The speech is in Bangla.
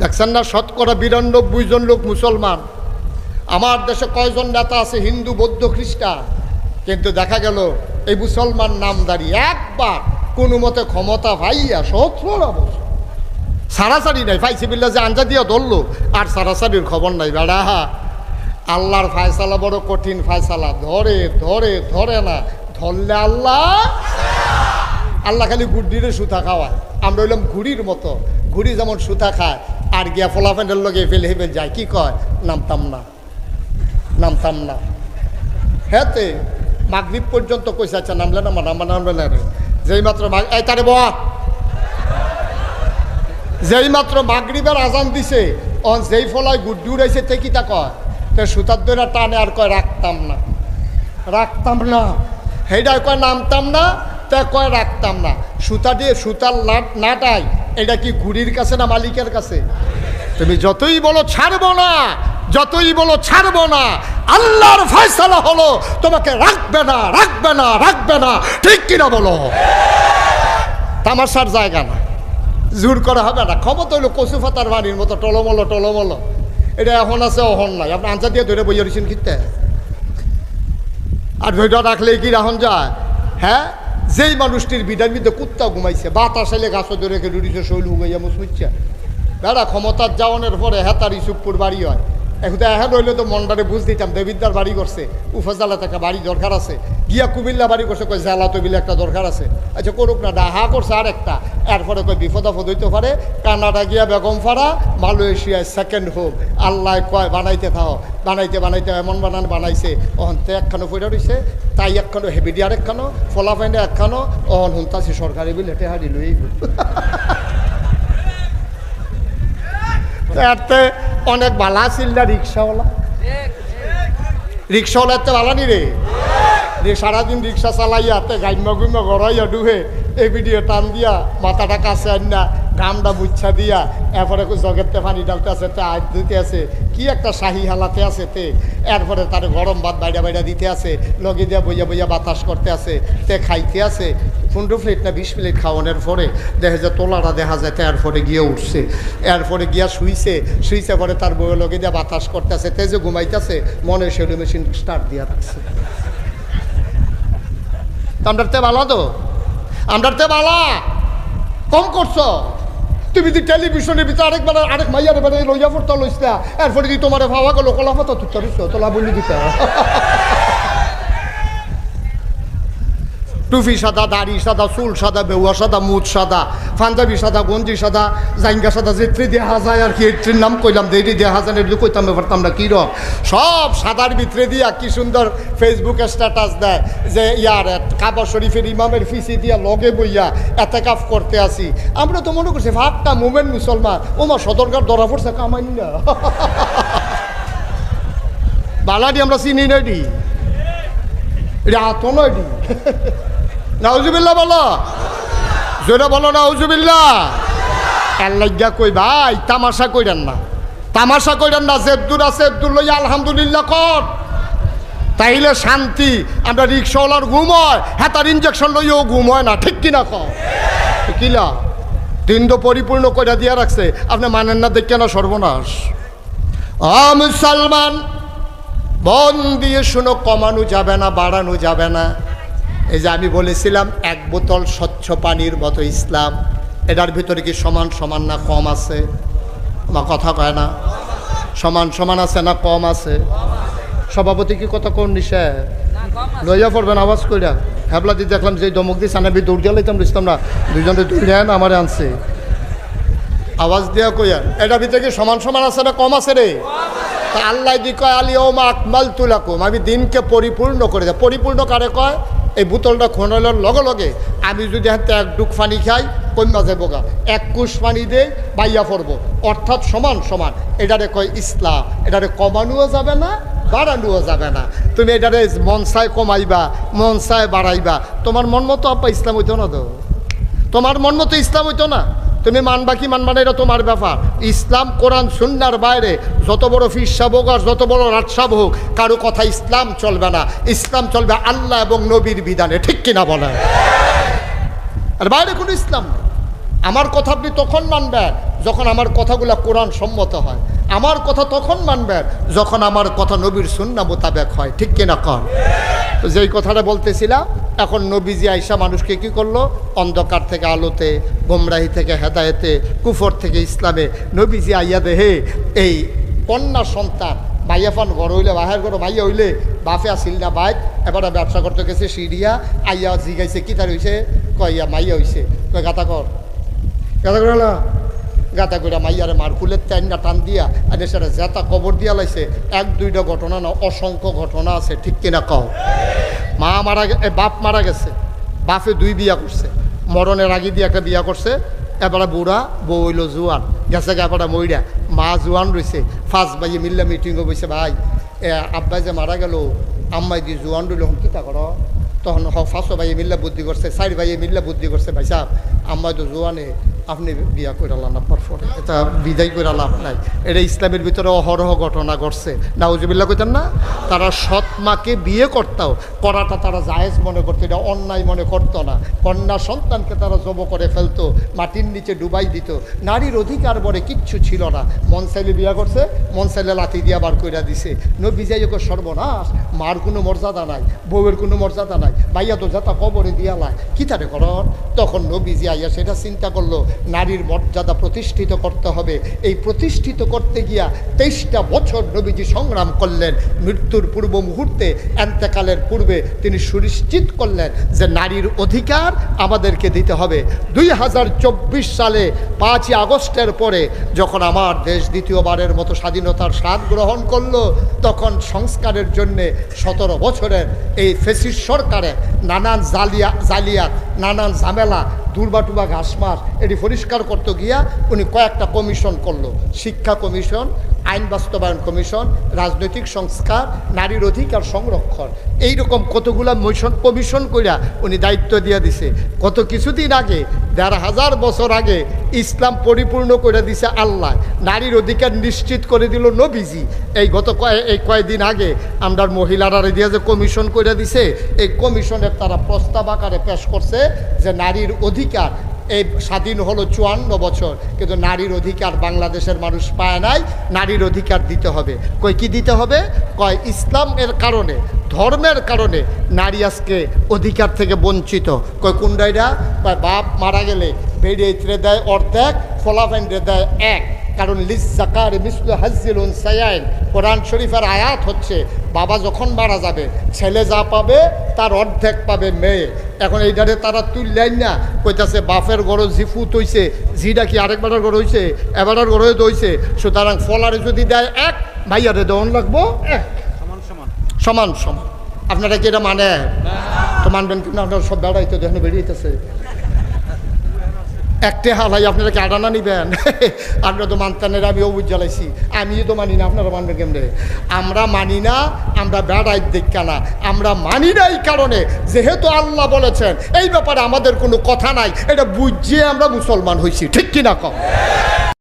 দেখছেন না শতকরা বিরানব্বই জন লোক মুসলমান। আমার দেশে কয়জন নেতা আছে, হিন্দু, বৌদ্ধ, খ্রিস্টান? কিন্তু দেখা গেল, এই মুসলমান নামদারি একবার কোনো মতে ক্ষমতা ভাইয়া সতেরো সারাসারি নাই ফাইসি বিল্লা যে আঞ্জা দিয়া ধরলো, আর সারাসারির খবর নাই, বেড়া। আল্লাহর ফায়সালা বড় কঠিন ফায়সালা, ধরে ধরে ধরে না, ধরলে আল্লাহ আল্লাহ খালি গুড্ডিরে সুতা খাওয়ায়। আমরা হইলাম ঘুড়ির মতো, ঘুড়ি যেমন সুতা খায় আর গিয়া ফলাফেন্ডের লগে ফেলে হেফেল যায়, কি কয়? নামতাম না নামতাম না। হেতে মাগরীব পর্যন্ত কইসা আচ্ছা নামলে না নামবা নামবে না রে। যেই মাত্র এই তারে বাবা যেই মাত্র মাগরিবের আজান দিছে, অন যেই ফলায় গুড্ডি উড়াইছে, তে কি তা কয়? তে সুতার দইরা টানে আর কয়, রাখতাম না। রাখতাম না? সেইটাই কয়, নামতাম না। তে কয়, রাখতাম না। সুতা দিয়ে সুতার লাট নাটাই এটা কি গুড়ির কাছে না মালিকের কাছে? তুমি যতই বলো ছাড়বো না, যতই বলো ছাড়বো না, আল্লাহর ফয়সালা হলো তোমাকে রাখবে না রাখবে না রাখবে না। ঠিক কিনা বলো? তামাশার জায়গা না। জোর করা হবে না। ক্ষমতা হইল কচু ফাতার বাড়ির মতো টলমলো টলমলো। এটা এখন আছে অহন নাই। আপনি আঞ্চা দিয়ে ধরে বইয়া রয়েছেন কিনতে? আর ধৈর্য রাখলেই কি রাহন যায়? হ্যাঁ? যেই মানুষটির বিধান বিধে কুত্তা ঘুমাইছে, বাতাস এলে গাছ ধরে রেখে ডুডিছে শৈল উগাইয়া মুসমুচ্ছে বেড়া ক্ষমতার যাওয়ানোর পরে হেতার ইসুপুর বাড়ি হয়। এখন এখন হইলে তো মনটারে বুঝ দিতাম দেবিদ্দার বাড়ি করছে উফাজালা একটা বাড়ি দরকার আছে গিয়া কুমিল্লা বাড়ি করছে কই জেলা তবিলে একটা দরকার আছে আচ্ছা করুক না ডাহা করছে আর একটা এরপরে কই বিপদ আপদ হইতে পারে কানাডা গিয়া বেগম ফাড়া মালয়েশিয়ায় সেকেন্ড হোক আল্লাহ কয় বানাইতে থাও বানাইতে বানাইতে এমন বানান বানাইছে অহন অহন্তে একখানো ফইরা রইছে তাই একখানো হেভিডিয়ার একখানো ফলাফাইন্ডে একখানো অহন হুনতাছি সরকারি বিল হেঁটে হারি লই এতে অনেক বালা ছিল না রিক্সাওয়ালা। রিক্সাওয়ালার তো বালা নি রে। সারাদিন রিক্সা চালাইয়া তে গাইমা গুইমা গড়াইয়া ডুহে। এই ভিডিও টান দিয়া, মাথাটা কাছে আন না, ঘামটা মুচ্ছা দিয়া, এরপরে জগেতে পানি ডালতে আছে, তে আজ দিতে আছে। কি একটা শাহি হালাতে আছে তে? এরপরে তার গরম ভাত বাইরা বাইরা দিতে আছে, লগে দিয়া বইয়া বইয়া বাতাস করতে আছে, তে খাইতে আছে। পনেরো প্লেট না বিশ প্লেট খাওয়ানোর পরে দেখা যায় তোলাটা দেখা যায়, তো এরপরে গিয়ে উঠছে। এরপরে গিয়া শুইছে শুইছে পরে তার বইয়ের লগে দিয়া বাতাস করতেছে তে যে ঘুমাইতেছে মনে সেলু মেশিন স্টার্ট দিয়া রাখছে। আমরার তে বালা তো? আমরার তে বালা। কম করছ। তুমি যদি টেলিভিশনের ভিতরে আরেকবার, আরেক মাইয়ারে বেড়ে লইয়া পড়তে লইসা এরপরে যদি তোমার ভাবা গেলো, কলাপাতা তুই চলিস তোলা বলি দিতে টুপি সাদা, দাড়ি সাদা, চুল সাদা বেউয়া সাদা, মুদ সাদা, পাঞ্জাবি সাদা, গঞ্জি সাদা, জাইঙ্গা সাদা, যেত্রি দেখা যায় আর কি এট্রির নাম কইলাম দেরি দেখা যায়, এগুলো কইতাম পারতাম না কিরম সব সাদার ভিতরে দিয়া কি সুন্দর ফেসবুকে স্ট্যাটাস দেয়, যে ইয়ার কাবা শরীফের ইমামের ফিসি দিয়া লগে বইয়া এতে কাফ করতে আসি। আমরা তো মনে করছি ভাবটা মোমেন্ট মুসলমান, ওমা সদরকার ধরা পড়ছে, কামাই না বালাডি আমরা চিনি নাইডি এটা আত নয়ডি নাউজুবিল্লা বলো। জোরে বলো নাউজুবিল্লা আল্লাহ কই ভাই, তামাশা কইরেন না। তামাশা কইরেন না জেদ্দুর আছে জেদ্দুর লইয়া আলহামদুলিল্লাহ কর। তাইলে শান্তি, আমরা রিক্সাওয়ালার ঘুম হয় হ্যাঁ তার ইঞ্জেকশন লইও ঘুম হয় না, ঠিক কিনা কিলা? দিন তো পরিপূর্ণ করে দিয়া রাখছে, আপনি মানেন না, দেখে না সর্বনাশ। আ মুসলমান মন দিয়ে শুনো, কমানো যাবে না, বাড়ানো যাবে না। এই যে আমি বলেছিলাম, এক বোতল স্বচ্ছ পানির মতো ইসলাম। এটার ভিতরে কি সমান সমান না কম আছে? আমার কথা কয় না। সমান সমান আছে না কম আছে? সভাপতি কি কথা কোন নিশে লইয়া পড়বেন, আওয়াজ কইরা। হ্যাবলা দিয়ে দেখলাম যে দমক দিয়ে সানাবি দৌড় দিয়ে লাইতাম লিখতাম না দুজনে দৌড়ে আমারে আনছে। আওয়াজ দিয়া কইয়া, এটা ভিতরে কি সমান সমান আছে না কম আছে রে? তা আল্লাহ দি কয় আলি ওমা আকমাল তুলাকুম আমি দিনকে পরিপূর্ণ করে দেয় পরিপূর্ণ কারে কয়? এই বোতলটা খোনানোর লগে লগে আমি যদি হাতে এক ডুক পানি খাই কমা যাব গা। এক কুশ পানি দে, বাইয়া পড়ব অর্থাৎ সমান সমান। এটারে কয় ইসলাম এটারে কমানোও যাবে না বাড়ানোও যাবে না। তুমি এটারে মনসায় কমাইবা, মন মনসায় বাড়াইবা তোমার মন মতো আপা ইসলাম হইতো না তো? তোমার মন মতো ইসলাম হইতো না? তুমি মানবা কি মানবা না, এটা তোমার ব্যাপার। ইসলাম, কোরআন, সুন্নার বাইরে যত বড় ফিরসাব হোক আর যত বড় রাটসাব হোক, কারও কথা ইসলাম চলবে না। ইসলাম চলবে আল্লাহ এবং নবীর বিধানে, ঠিক কিনা বলে আর বাইরে কোনো ইসলাম আমার কথা আপনি তখন মানবেন যখন আমার কথাগুলো কোরআন সম্মত হয়। আমার কথা তখন মানবেন যখন আমার কথা নবীর সুন্না মোতাবেক হয়, ঠিক কিনা কর তো যেই কথাটা বলতেছিলাম এখন নবীজি আইসা মানুষকে কি করল? অন্ধকার থেকে আলোতে, গোমরাহি থেকে হেদায়েতে, কুফর থেকে ইসলামে নবীজি আইয়া দেহে এই কন্যা সন্তান মাইয়া ফান ঘর হইলে, বাহের ঘর মাইয়া হইলে বাফে আসিল না বাইক এবার ব্যবসা করতে গেছে সিঁড়িয়া আইয়া জিগাইছে, কি তার হইছে? কইয়া মাইয়া হইছে। কয়, গাতা কর। গাতা করে না গাতা করে মাইয়ারে মার কুলের টাইনটা টান দিয়া, আর সেটা জেতা কবর দিয়া লাইছে। এক দুইটা ঘটনা না, অসংখ্য ঘটনা আছে, ঠিক কিনা কও? মা মারা বাপ মারা গেছে। বাপে দুই বিয়া করছে। মরণের আগে দিয়ে একটা বিয়া করছে। এবারে বুড়া বউ হইল জোয়ান। গেছে এবারে মইরা। মা জোয়ান রয়েছে ফার্স্ট বাইয়ে মিল্লা মিটিংও বসে ভাই, এ, আব্বাই যে মারা গেল, আম্মাই দি জোয়ান রইল হন কিতা করো? তখন ফাঁসো ভাইয়ে মিল্লা বুদ্ধি করছে চারি ভাইয়ে মিল্লা বুদ্ধি করছে, ভাই সাহেব, আম্মাই তো জোয়ানে। আপনি বিয়া করে লাভ পরে এটা বিদায় করে লাভ নাই। এটা ইসলামের ভিতরে অহরহ ঘটনা ঘটছে। নাউজুবিল্লা কইতেন না, তারা সৎ মাকে বিয়ে করতাও, করাটা তারা জায়েজ মনে করতো, এটা অন্যায় মনে করতো না। কন্যা সন্তানকে তারা জব করে ফেলতো, মাটির নিচে ডুবাই দিত। নারীর অধিকার বলে কিচ্ছু ছিল না। মন চাইলে বিয়া করছে, মন চাইলে লাথি দিয়া বার কইরা দিছে। নবী যাই সর্বনাশ, মার কোনো মর্যাদা নাই, বউয়ের কোনো মর্যাদা নাই। ভাইয়া তো যাতা কবরে দিয়ালায় কি তারে করন তখন নবীজি আইয়া সেটা চিন্তা করল নারীর মর্যাদা প্রতিষ্ঠিত করতে হবে। এই প্রতিষ্ঠিত করতে গিয়া তেইশটা বছর নবীজি সংগ্রাম করলেন। মৃত্যুর পূর্ব মুহূর্তে, এন্তেকালের পূর্বে তিনি সুনিশ্চিত করলেন যে নারীর অধিকার আমাদেরকে দিতে হবে। দুই হাজার চব্বিশ সালে পাঁচই আগস্টের পরে যখন আমার দেশ দ্বিতীয়বারের মতো স্বাধীনতার স্বাদ গ্রহণ করল, তখন সংস্কারের জন্যে সতেরো বছরের এই ফেসিস সরকারে নানান জালিয়া জালিয়াত, নানান ঝামেলা দুর্বাটুবা ঘাসমাস এটি পরিষ্কার করতে গিয়া উনি কয়েকটা কমিশন করল। শিক্ষা কমিশন আইন বাস্তবায়ন কমিশন, রাজনৈতিক সংস্কার, নারীর অধিকার সংরক্ষণ। এই রকম কতগুলা মিশন কমিশন কইরা উনি দায়িত্ব দিয়ে দিছে। কত কিছুদিন আগে, দেড় হাজার বছর আগে, ইসলাম পরিপূর্ণ করে দিছে আল্লাহ। নারীর অধিকার নিশ্চিত করে দিল নবীজি। এই গত কয় এই কয়েকদিন আগে, আমরা মহিলারা দিয়ে যে কমিশন করে দিছে, এই কমিশনের তারা প্রস্তাব আকারে পেশ করছে যে নারীর অধিকার এই স্বাধীন হলো চুয়ান্ন বছর, কিন্তু নারীর অধিকার বাংলাদেশের মানুষ পায় নাই, নারীর অধিকার দিতে হবে। কই, কি দিতে হবে? কয়, ইসলামের কারণে, ধর্মের কারণে নারী আজকে অধিকার থেকে বঞ্চিত। কয় কুন্ডাইরা কয়, বাপ মারা গেলে বেড়ে ইতরে দেয় অর্ধেক ফলাফেন্ডে দেয় এক। কারণ লিস জাকার মিসলু হাজিলুন সায়াইন, কোরআন শরীফের আয়াত হচ্ছে বাবা যখন মারা যাবে ছেলে যা পাবে তার অর্ধেক পাবে মেয়ে। এখন এইটারে তারা তুললেন না কইতাছে বাপের গড় জিফুত হইছে জিটা কি আরেকবারের গড় হইছে এবারের গড় হইছে সুতরাং ফলারে যদি দেয় এক ভাইয়ারে দেওয়ান লাগবো এক। সমান সমান। সমান সমান। আপনারা কি এটা মানে? তো মানবেন কিন্তু আপনারা সব বেড়াইতে দেখেন বেরিয়েছে একটা হালাই আপনারা কি আডানা নিবেন? আপনারা তো মানতানের, আমি অবুজ জ্বালাইছি। আমিও তো মানি না, আপনারা মানবেন কেমনে? আমরা মানি না, আমরা বেড়াই দেখা না। আমরা মানি না এই কারণে, যেহেতু আল্লাহ বলেছেন, এই ব্যাপারে আমাদের কোনো কথা নাই। এটা বুঝিয়ে আমরা মুসলমান হয়েছি ঠিক কিনা কম